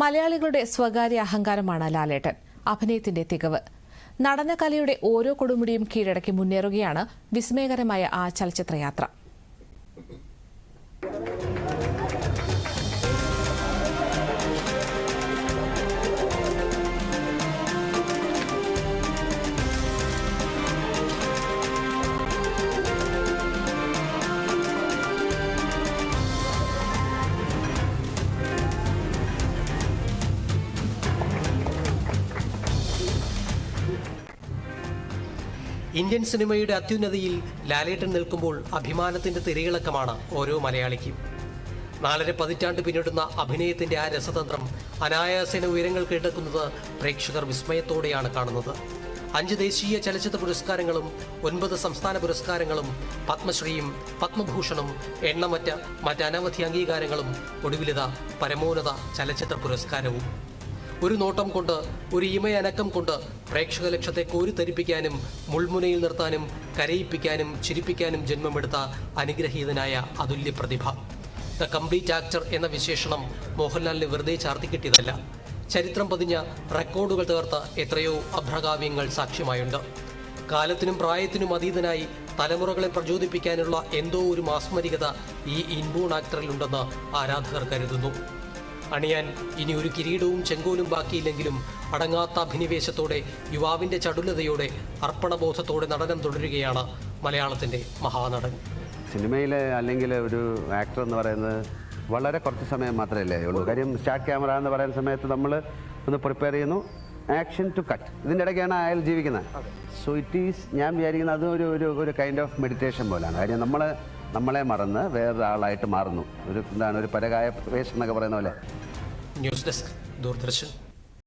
മലയാളികളുടെ സ്വകാര്യ അഹങ്കാരമാണ് ലാലേട്ടൻ. അഭിനയത്തിന്റെ തികവ്. നടനകലയുടെ ഓരോ കൊടുമുടിയും കീഴടക്കി മുന്നേറുകയാണ് വിസ്മയകരമായ ആ ചലച്ചിത്രയാത്ര. ഇന്ത്യൻ സിനിമയുടെ അത്യുന്നതിയിൽ ലാലേട്ടൻ നിൽക്കുമ്പോൾ അഭിമാനത്തിന്റെ തിരയിളക്കമാണ് ഓരോ മലയാളിക്കും. നാലര പതിറ്റാണ്ട് പിന്നിടുന്ന അഭിനയത്തിന്റെ ആ രസതന്ത്രം അനായാസേന ഉയരങ്ങൾ കീഴടക്കുന്നത് പ്രേക്ഷകർ വിസ്മയത്തോടെയാണ് കാണുന്നത്. അഞ്ച് ദേശീയ ചലച്ചിത്ര പുരസ്കാരങ്ങളും ഒൻപത് സംസ്ഥാന പുരസ്കാരങ്ങളും പത്മശ്രീയും പത്മഭൂഷണും എണ്ണമറ്റ മറ്റനവധി അംഗീകാരങ്ങളും ഒടുവിലിത പരമോന്നത ചലച്ചിത്ര പുരസ്കാരവും. ഒരു നോട്ടം കൊണ്ട് ഒരു ഇമയനക്കം കൊണ്ട് പ്രേക്ഷക ലക്ഷ്യത്തെ കോരിത്തരിപ്പിക്കാനും മുൾമുനയിൽ നിർത്താനും കരയിപ്പിക്കാനും ചിരിപ്പിക്കാനും ജന്മമെടുത്ത അനുഗ്രഹീതനായ അതുല്യ പ്രതിഭ. ദ കംപ്ലീറ്റ് ആക്ടർ എന്ന വിശേഷണം മോഹൻലാലിന് വെറുതെ ചാർത്തിക്കിട്ടിയതല്ല ചരിത്രം പതിഞ്ഞ റെക്കോർഡുകൾ തകർത്ത എത്രയോ അഭ്രകാവ്യങ്ങൾ സാക്ഷ്യമായുണ്ട്. കാലത്തിനും പ്രായത്തിനും അതീതനായി തലമുറകളെ പ്രചോദിപ്പിക്കാനുള്ള എന്തോ ഒരു മാസ്മരികത ഈ ഇൻബോൺ ആക്ടറിലുണ്ടെന്ന് ആരാധകർ കരുതുന്നു. അണിയാൻ ഇനി ഒരു കിരീടവും ചെങ്കോലും ബാക്കിയില്ലെങ്കിലും അടങ്ങാത്ത അഭിനിവേശത്തോടെ യുവാവിന്റെ ചടുലതയോടെ അർപ്പണബോധത്തോടെ നടനം തുടരുകയാണ് മലയാളത്തിന്റെ മഹാനടൻ. സിനിമയിലെ അല്ലെങ്കിൽ ഒരു ആക്ടർ എന്ന് പറയുന്നത് വളരെ കുറച്ച് സമയം മാത്രമല്ലേ ഉള്ളൂ. കാര്യം സ്റ്റാർട്ട് ക്യാമറ എന്ന് പറയുന്ന സമയത്ത് നമ്മൾ ഒന്ന് പ്രിപ്പയർ ചെയ്യുന്നു. ആക്ഷൻ ടു കട്ട് ഇതിന്റെ ഇടയ്ക്കാണ് അയാൾ ജീവിക്കുന്നത്. സോ ഇറ്റ് ഈസ് ഞാൻ വിചാരിക്കുന്നത് അത് ഒരു ഒരു ഒരു കൈൻഡ് ഓഫ് മെഡിറ്റേഷൻ പോലെയാണ് കാര്യം നമ്മൾ നമ്മളെ മറന്ന് വേറൊരാളായിട്ട് മാറുന്നു. ഒരു എന്താണ് ഒരു പരകായ വേഷം എന്നൊക്കെ പറയുന്ന പോലെ. News desk Doordarshan.